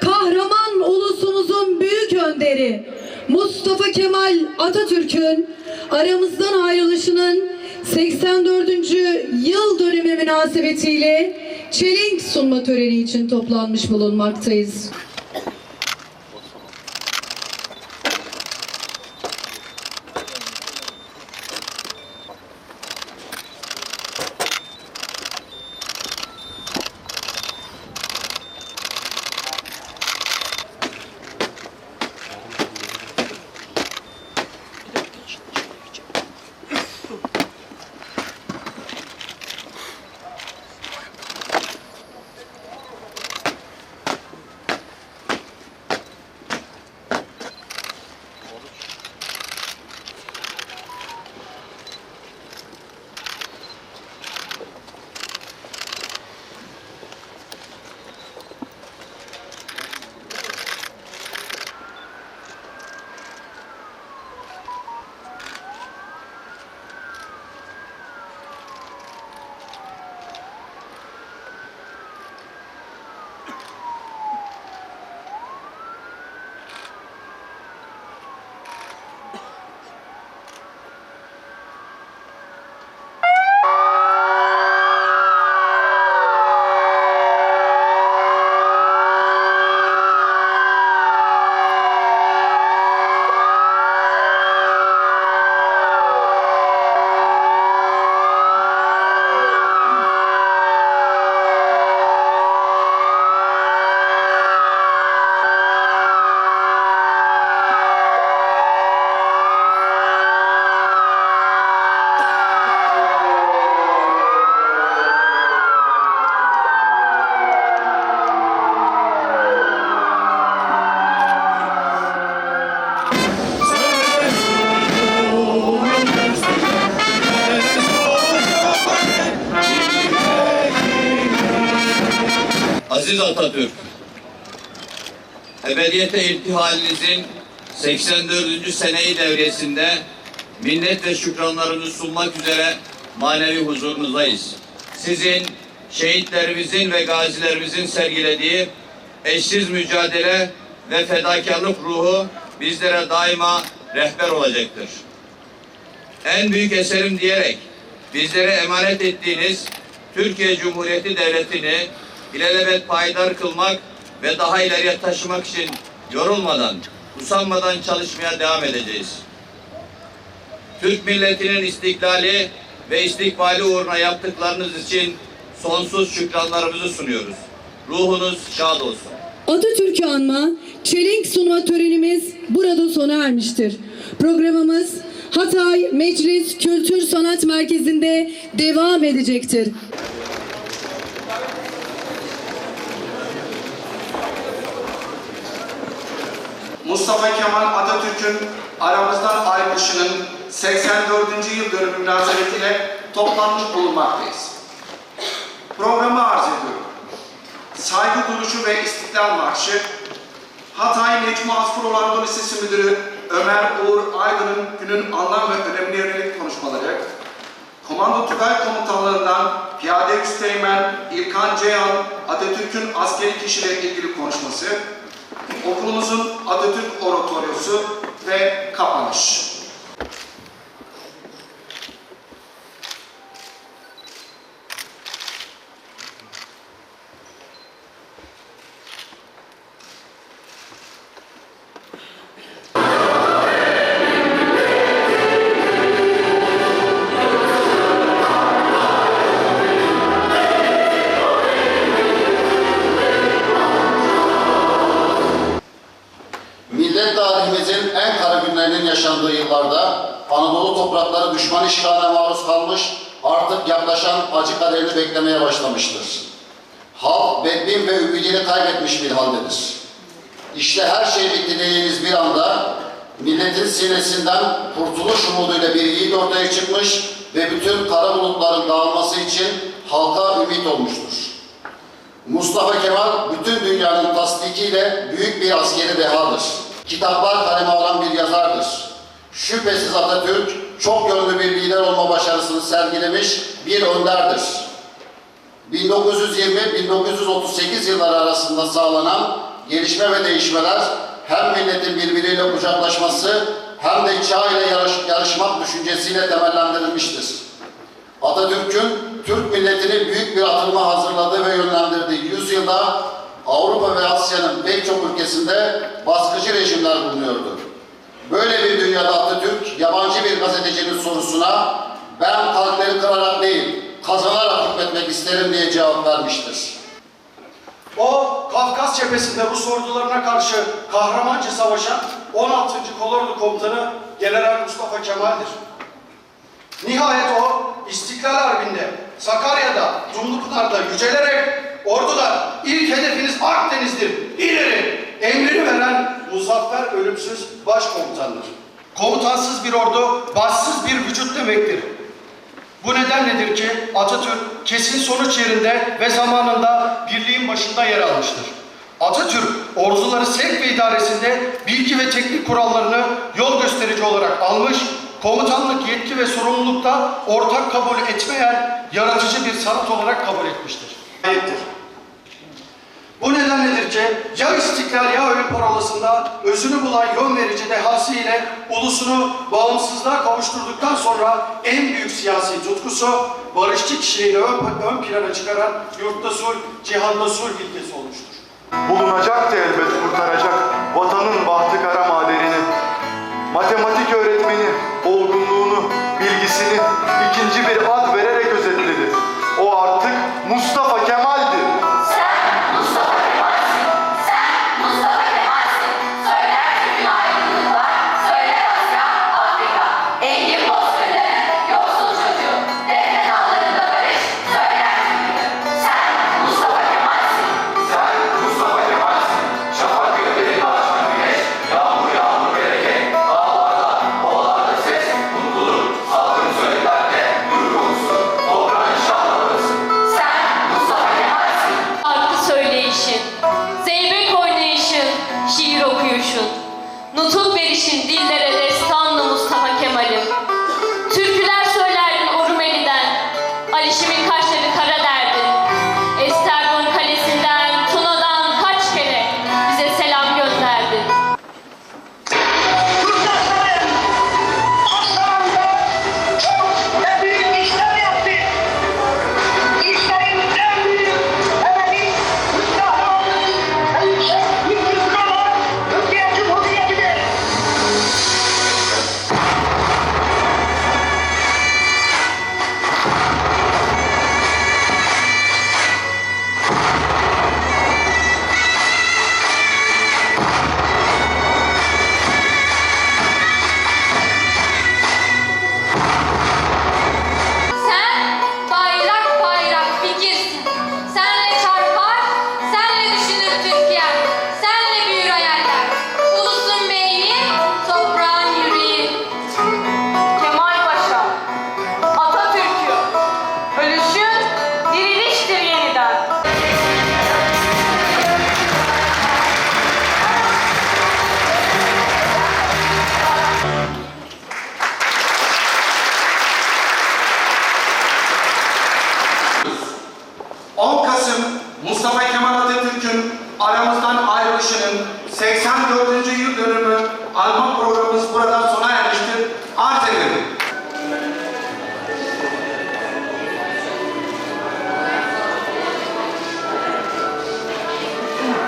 kahraman ulusumuzun büyük önderi Mustafa Kemal Atatürk'ün aramızdan ayrılışının 84. yıl dönümü münasebetiyle çelenk sunma töreni için toplanmış bulunmaktayız. Aziz Atatürk, ebediyete irtihalinizin 84. seneyi devresinde minnet ve şükranlarını sunmak üzere manevi huzurunuzdayız. Sizin, şehitlerimizin ve gazilerimizin sergilediği eşsiz mücadele ve fedakarlık ruhu bizlere daima rehber olacaktır. En büyük eserim diyerek bizlere emanet ettiğiniz Türkiye Cumhuriyeti Devleti'ni ilelebet payidar kılmak ve daha ileriye taşımak için yorulmadan, usanmadan çalışmaya devam edeceğiz. Türk milletinin istiklali ve istikbali uğruna yaptıklarınız için sonsuz şükranlarımızı sunuyoruz. Ruhunuz şad olsun. Atatürk'ü anma, çelenk sunma törenimiz burada sona ermiştir. Programımız Hatay Meclis Kültür Sanat Merkezi'nde devam edecektir. Mustafa Kemal Atatürk'ün aramızdan ayrılışının 84. yıl dönümü münasebetiyle toplanmış bulunmaktayız. Programı arz ediyorum. Saygı duruşu ve İstiklal Marşı, Hatay Necmi Asfur Anadolu Lisesi Müdürü Ömer Uğur Aydın'ın günün anlam ve önemine yönelik konuşmaları, Komando Tugay Komutanlığından Piyade Üsteğmen İlkan Ceyhan Atatürk'ün askeri kişiyle ilgili konuşması, okulumuzun Atatürk Oratoryosu ve kapanış. Toprakları düşman işgaline maruz kalmış, artık yaklaşan acı kaderini beklemeye başlamıştır. Halk bedbin ve ümidini kaybetmiş bir haldedir. İşte her şey bitti bir anda milletin sinesinden kurtuluş umuduyla bir yiğit ortaya çıkmış ve bütün kara bulutların dağılması için halka ümit olmuştur. Mustafa Kemal bütün dünyanın tasdikiyle büyük bir askeri dehadır. Kitaplar kaleme alan bir yazardır. Şüphesiz Atatürk çok yönlü bir lider olma başarısını sergilemiş bir önderdir. 1920-1938 yılları arasında sağlanan gelişme ve değişmeler hem milletin birbiriyle kucaklaşması hem de çağ ile yarış, yarışmak düşüncesiyle temellendirilmiştir. Atatürk'ün Türk milletini büyük bir atılma hazırladığı ve yönlendirdiği yüzyılda Avrupa ve Asya'nın pek çok ülkesinde baskıcı rejimler bulunuyordu. Böyle bir dünyada Atatürk yabancı bir gazetecinin sorusuna ben kalpleri kırarak değil kazanarak hükmetmek isterim diye cevap vermiştir. O Kafkas cephesinde Rus ordularına karşı kahramanca savaşan 16. Kolordu Komutanı General Mustafa Kemal'dir. Nihayet o İstiklal Harbi'nde, Sakarya'da, Dumlupınar'da yücelerek ordular ilk hedefiniz Akdeniz'dir, ileri emrini veren muzaffer ölümsüz başkomutandır. Komutansız bir ordu, başsız bir vücut demektir. Bu nedenledir ki Atatürk kesin sonuç yerinde ve zamanında birliğin başında yer almıştır. Atatürk orduları sevk ve idaresinde bilgi ve teknik kurallarını yol gösterici olarak almış, komutanlık yetki ve sorumlulukta ortak kabul etmeyen yaratıcı bir sanat olarak kabul etmiştir. Ayettir. Bu nedenledir ki ya istiklal ya ölüm parolasında özünü bulan yön verici dehası ile ulusunu bağımsızlığa kavuşturduktan sonra en büyük siyasi tutkusu barışçı kişiliğini ön, ön plana çıkaran yurtta sulh, cihanda sulh ilkesi olmuştur. Bulunacaktı elbet kurtaracak vatanın bahtı kara maderini. Matematik öğretmeni olgunluğunu, bilgisini ikinci bir ad vererek özetledi. O artık No co